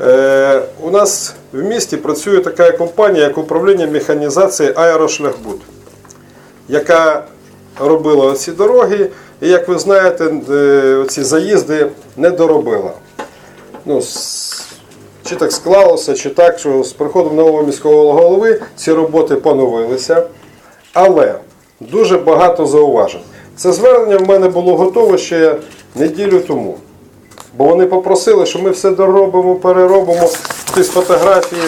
Е, у нас в місті працює така компанія, як управління механізації Аерошляхбуд, яка робила ці дороги, і як ви знаєте, е, ці заїзди не доробила. Ну, чи так склалося, чи так, що з приходом нового міського голови ці роботи поновилися. Але дуже багато зауважень. Це звернення в мене було готове ще неділю тому. Бо вони попросили, що ми все доробимо, переробимо. Ті фотографії,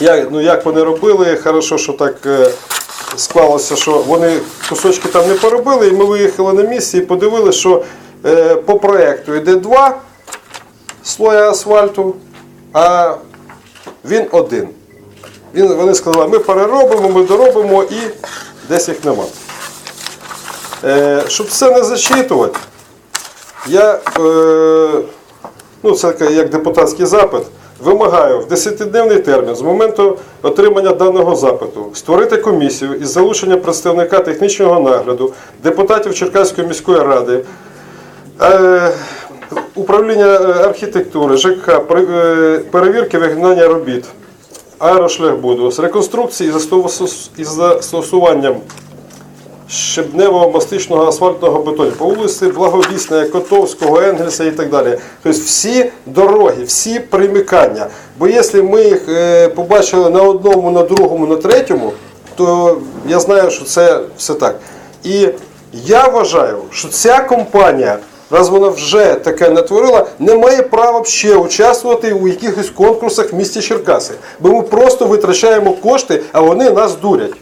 як, ну, як вони робили, хорошо, що так е, склалося, що вони кусочки там не поробили, і ми виїхали на місце і подивилися, що е, по проєкту йде два слоя асфальту, а він один. Він, вони сказали, ми переробимо, ми доробимо і десь їх нема. Е, щоб це не зачитувати, я, е, ну це як депутатський запит, вимагаю в 10-дневний термін з моменту отримання даного запиту створити комісію із залученням представника технічного нагляду, депутатів Черкаської міської ради, е, управління е, архітектури, ЖК, перевірки виконання робіт, аерошляхбуду з реконструкції із застосуванням щебневого мастичного асфальтного бетону по вулиці Благовісної, Котовського, Енгельса і так далі. Тобто всі дороги, всі примикання. Бо якщо ми їх е, побачили на одному, на другому, на третьому, то я знаю, що це все так. І я вважаю, що ця компанія. Раз вона вже таке натворила, не має права ще участвувати у якихось конкурсах в місті Черкаси. Бо ми просто витрачаємо кошти, а вони нас дурять.